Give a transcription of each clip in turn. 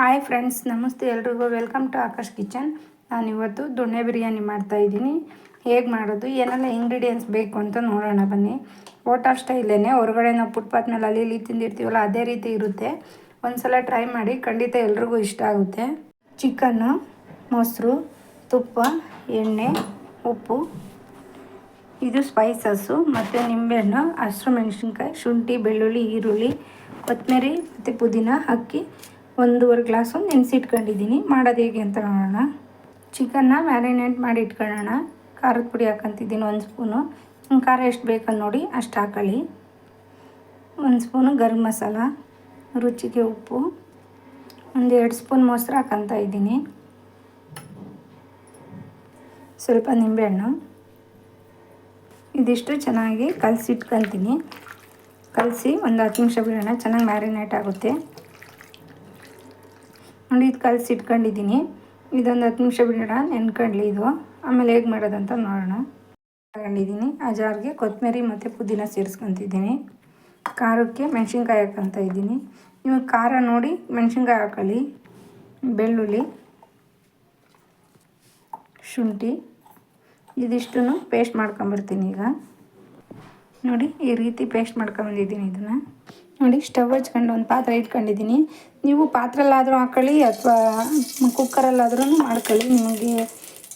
Hi friends ನಮಸ್ತೆ ಎಲ್ರಿಗೂ. Welcome to Akash kitchen ನಾನು ಇವತ್ತು ದೊಣ್ಣೆ ಬಿರಿಯಾನಿ ಮಾಡ್ತಾಯಿದ್ದೀನಿ ಹೇಗೆ ಮಾಡೋದು, ಏನೆಲ್ಲ ಇಂಗ್ರೀಡಿಯೆಂಟ್ಸ್ ಬೇಕು ಅಂತ ನೋಡೋಣ ಬನ್ನಿ. ಹೋಟಲ್ ಸ್ಟೈಲೇ ಹೊರಗಡೆ ನಾವು ಫುಟ್ಪಾತ್ ಮೇಲೆ ಅಲ್ಲಿ ಇಲ್ಲಿ ತಿಂದಿರ್ತೀವಲ್ಲ, ಅದೇ ರೀತಿ ಇರುತ್ತೆ. ಒಂದ್ಸಲ ಟ್ರೈ ಮಾಡಿ, ಖಂಡಿತ ಎಲ್ರಿಗೂ ಇಷ್ಟ ಆಗುತ್ತೆ. ಚಿಕನ್ನು ಮೊಸರು, ತುಪ್ಪ, ಎಣ್ಣೆ, ಉಪ್ಪು, ಇದು ಸ್ಪೈಸಸ್ಸು ಮತ್ತು ನಿಂಬೆಹಣ್ಣು, ಹಸಿರು ಮೆಣಸಿನ್ಕಾಯಿ, ಶುಂಠಿ, ಬೆಳ್ಳುಳ್ಳಿ, ಈರುಳ್ಳಿ, ಕೊತ್ತಂಬರಿ, ಮತ್ತು ಪುದೀನ ಹಾಕಿ ಒಂದೂವರೆ ಗ್ಲಾಸು ನೆನೆಸಿಟ್ಕೊಂಡಿದ್ದೀನಿ. ಮಾಡೋದು ಹೇಗೆ ಅಂತ ನೋಡೋಣ. ಚಿಕನ್ನ ಮ್ಯಾರಿನೇಟ್ ಮಾಡಿ ಇಟ್ಕೊಳ್ಳೋಣ. ಖಾರದ ಪುಡಿ ಹಾಕಂತಿದ್ದೀನಿ ಒಂದು ಸ್ಪೂನು. ಖಾರ ಎಷ್ಟು ಬೇಕಂತ ನೋಡಿ ಅಷ್ಟು ಹಾಕೊಳ್ಳಿ. ಒಂದು ಸ್ಪೂನು ಗರಂ ಮಸಾಲ, ರುಚಿಗೆ ಉಪ್ಪು. ಒಂದು ಎರಡು ಸ್ಪೂನ್ ಮೊಸರು ಹಾಕೊತ ಇದ್ದೀನಿ. ಸ್ವಲ್ಪ ನಿಂಬೆಹಣ್ಣು. ಇದಿಷ್ಟು ಚೆನ್ನಾಗಿ ಕಲಸಿಟ್ಕೊತೀನಿ. ಕಲಸಿ ಒಂದು ಹತ್ತು ನಿಮಿಷ ಬಿಡೋಣ. ಚೆನ್ನಾಗಿ ಮ್ಯಾರಿನೇಟ್ ಆಗುತ್ತೆ. ನೋಡಿ, ಇದು ಕಲಸಿ ಇಟ್ಕೊಂಡಿದ್ದೀನಿ. ಇದೊಂದು ಹತ್ತು ನಿಮಿಷ ಬಿಡೋಣ ನೆನ್ಕೊಳ್ಳಿ ಇದು. ಆಮೇಲೆ ಹೇಗೆ ಮಾಡೋದಂತ ನೋಡೋಣ. ತಗೊಂಡಿದ್ದೀನಿ. ಆ ಜಾರ್ಗೆ ಕೊತ್ತಂಬರಿ ಮತ್ತು ಪುದೀನ ಸೇರಿಸ್ಕೊತಿದ್ದೀನಿ. ಖಾರಕ್ಕೆ ಮೆಣಸಿನ್ಕಾಯಿ ಹಾಕ್ಕೊಂತ ಇದ್ದೀನಿ. ನಿಮಗೆ ಖಾರ ನೋಡಿ, ಮೆಣಸಿನ್ಕಾಯಿ ಹಾಕೊಳ್ಳಿ. ಬೆಳ್ಳುಳ್ಳಿ, ಶುಂಠಿ ಇದಿಷ್ಟು ಪೇಸ್ಟ್ ಮಾಡ್ಕೊಂಬರ್ತೀನಿ ಈಗ. ನೋಡಿ, ಈ ರೀತಿ ಪೇಸ್ಟ್ ಮಾಡ್ಕೊಂಬಂದಿದ್ದೀನಿ ಇದನ್ನು. ನೋಡಿ ಸ್ಟವ್ ಹಚ್ಕೊಂಡು ಒಂದು ಪಾತ್ರೆ ಇಟ್ಕೊಂಡಿದ್ದೀನಿ. ನೀವು ಪಾತ್ರೆಲ್ಲಾದರೂ ಹಾಕೊಳ್ಳಿ ಅಥವಾ ಕುಕ್ಕರಲ್ಲಾದ್ರೂ ಮಾಡ್ಕೊಳ್ಳಿ. ನಿಮಗೆ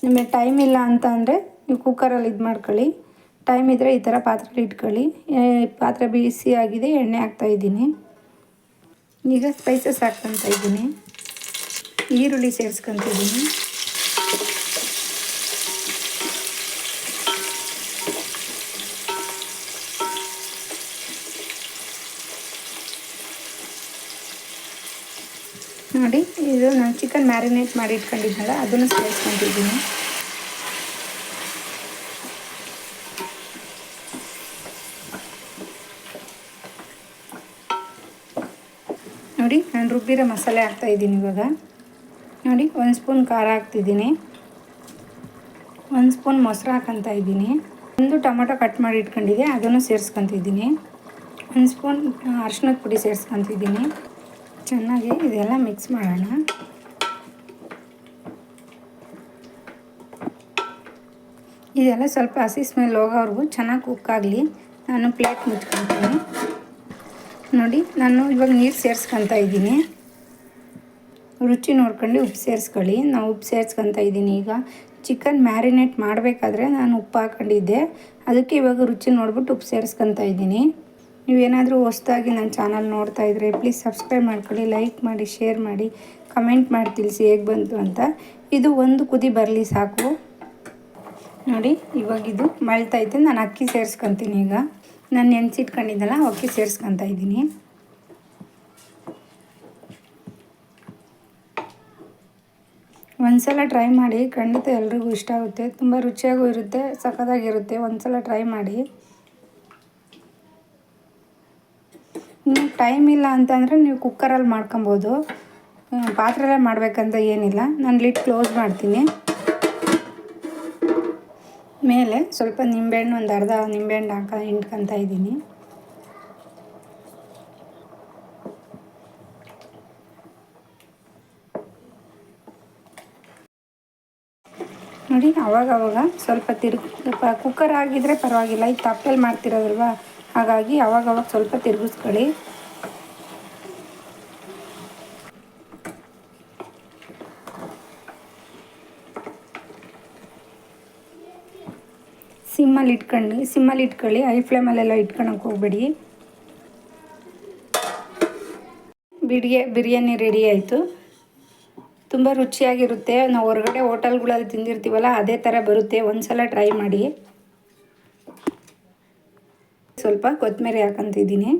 ನಿಮಗೆ ಟೈಮ್ ಇಲ್ಲ ಅಂತ ಅಂದರೆ ನೀವು ಕುಕ್ಕರಲ್ಲಿ ಇದು ಮಾಡ್ಕೊಳ್ಳಿ. ಟೈಮ್ ಇದ್ದರೆ ಈ ಥರ ಪಾತ್ರೆಲಿ ಇಟ್ಕೊಳ್ಳಿ. ಪಾತ್ರೆ ಬಿಸಿ ಆಗಿದೆ, ಎಣ್ಣೆ ಹಾಕ್ತಾಯಿದ್ದೀನಿ ಈಗ ಸ್ಪೈಸಸ್ ಹಾಕ್ಕೊತ ಇದ್ದೀನಿ. ಈರುಳ್ಳಿ ಸೇರಿಸ್ಕೊತಿದ್ದೀನಿ ನೋಡಿ, ಇದು ನಾನು ಚಿಕನ್ ಮ್ಯಾರಿನೇಟ್ ಮಾಡಿ ಇಟ್ಕೊಂಡಿದ್ನಲ್ಲ, ಅದನ್ನು ಸೇರಿಸ್ಕೊಂಡಿದ್ದೀನಿ ನೋಡಿ, ನಾನು ರುಬ್ಬಿರೋ ಮಸಾಲೆ ಹಾಕ್ತಾಯಿದ್ದೀನಿ ಇವಾಗ. ನೋಡಿ, ಒಂದು ಸ್ಪೂನ್ ಖಾರ ಹಾಕ್ತಿದ್ದೀನಿ. ಒಂದು ಸ್ಪೂನ್ ಮೊಸರು ಹಾಕಂತ ಇದ್ದೀನಿ. ಒಂದು ಟೊಮೊಟೊ ಕಟ್ ಮಾಡಿ ಇಟ್ಕೊಂಡಿದ್ದೆ, ಅದನ್ನು ಸೇರಿಸ್ಕೊತಿದ್ದೀನಿ. ಒಂದು ಸ್ಪೂನ್ ಅರ್ಶಿನದ ಪುಡಿ ಸೇರಿಸ್ಕೊತಿದ್ದೀನಿ. ಚೆನ್ನಾಗಿ ಇದೆಲ್ಲ ಮಿಕ್ಸ್ ಮಾಡೋಣ. ಇದೆಲ್ಲ ಸ್ವಲ್ಪ ಹಸಿ ಸ್ಮೆಲ್ ಹೋಗೋವ್ರಿಗೂ ಚೆನ್ನಾಗಿ ಕುಕ್ ಆಗಲಿ. ನಾನು ಪ್ಲೇಟ್ ಮುಚ್ಕೊತೀನಿ. ನೋಡಿ, ನಾನು ಇವಾಗ ನೀರು ಸೇರಿಸ್ಕೊತ ಇದ್ದೀನಿ. ರುಚಿ ನೋಡ್ಕೊಂಡು ಉಪ್ಪು ಸೇರಿಸ್ಕೊಳ್ಳಿ. ನಾವು ಉಪ್ಪು ಸೇರಿಸ್ಕೊತ ಇದ್ದೀನಿ ಈಗ. ಚಿಕನ್ ಮ್ಯಾರಿನೇಟ್ ಮಾಡಬೇಕಾದ್ರೆ ನಾನು ಉಪ್ಪು ಹಾಕೊಂಡಿದ್ದೆ. ಅದಕ್ಕೆ ಇವಾಗ ರುಚಿ ನೋಡ್ಬಿಟ್ಟು ಉಪ್ಪು ಸೇರಿಸ್ಕೊತ ಇದ್ದೀನಿ. ನೀವೇನಾದರೂ ಹೊಸ್ದಾಗಿ ನನ್ನ ಚಾನಲ್ ನೋಡ್ತಾ ಇದ್ದರೆ ಪ್ಲೀಸ್ ಸಬ್ಸ್ಕ್ರೈಬ್ ಮಾಡ್ಕೊಳ್ಳಿ ಲೈಕ್ ಮಾಡಿ ಶೇರ್ ಮಾಡಿ ಕಮೆಂಟ್ ಮಾಡಿ ತಿಳಿಸಿ ಹೇಗೆ ಬಂತು ಅಂತ. ಇದು ಒಂದು ಕುದಿ ಬರಲಿ ಸಾಕು. ನೋಡಿ, ಇವಾಗ ಇದು ಮಳ್ತೈತೆ ನಾನು ಅಕ್ಕಿ ಸೇರಿಸ್ಕೊತೀನಿ ಈಗ. ನಾನು ನೆನೆಸಿಟ್ಕೊಂಡಿದ್ದಲ್ಲ ಅಕ್ಕಿ ಸೇರಿಸ್ಕೊತಾ ಇದ್ದೀನಿ. ಒಂದ್ಸಲ ಟ್ರೈ ಮಾಡಿ, ಖಂಡಿತ ಎಲ್ರಿಗೂ ಇಷ್ಟ ಆಗುತ್ತೆ. ತುಂಬ ರುಚಿಯಾಗೂ ಇರುತ್ತೆ, ಸಖತ್ತಾಗಿರುತ್ತೆ. ಒಂದ್ಸಲ ಟ್ರೈ ಮಾಡಿ. ನೀವು ಟೈಮ್ ಇಲ್ಲ ಅಂತಂದರೆ ನೀವು ಕುಕ್ಕರಲ್ಲಿ ಮಾಡ್ಕೊಬೋದು. ಪಾತ್ರೆಲ್ಲೇ ಮಾಡಬೇಕಂತ ಏನಿಲ್ಲ. ನಾನು ಲಿಟ್ ಕ್ಲೋಸ್ ಮಾಡ್ತೀನಿ. ಮೇಲೆ ಸ್ವಲ್ಪ ನಿಂಬೆಹಣ್ಣು ಒಂದು ಅರ್ಧ ನಿಂಬೆಹಣ್ಣು ಹಾಕ ಹಿಂಡ್ಕೊತ ಇದ್ದೀನಿ. ನೋಡಿ ಅವಾಗ ಸ್ವಲ್ಪ ತಿರುಗಿ ಕುಕ್ಕರ್ ಆಗಿದ್ರೆ ಪರವಾಗಿಲ್ಲ. ಈಗ ತಪ್ಪಲ್ಲಿ ಮಾಡ್ತಿರೋದಲ್ವ? ಹಾಗಾಗಿ ಅವಾಗವಾಗ ಸ್ವಲ್ಪ ತಿರುಗಿಸ್ಕೊಳ್ಳಿ. ಸಿಮ್ಮಲ್ಲಿ ಇಟ್ಕೊಂಡು, ಸಿಮ್ಮಲ್ಲಿ ಇಟ್ಕೊಳ್ಳಿ. ಐ ಫ್ಲೇಮಲ್ಲೆಲ್ಲ ಇಟ್ಕೊಳಕ್ಕೆ ಹೋಗ್ಬೇಡಿ. ಬಿಡಿಗೆ, ಬಿರಿಯಾನಿ ರೆಡಿ ಆಯಿತು. ತುಂಬ ರುಚಿಯಾಗಿರುತ್ತೆ. ನಾವು ಹೊರಗಡೆ ಹೋಟೆಲ್ಗಳಲ್ಲಿ ತಿಂದಿರ್ತೀವಲ್ಲ, ಅದೇ ಥರ ಬರುತ್ತೆ. ಒಂದು ಸಲ ಟ್ರೈ ಮಾಡಿ. ಸ್ವಲ್ಪ ಕೊತ್ತಂಬರಿ ಹಾಕಂತಿದ್ದೀನಿ.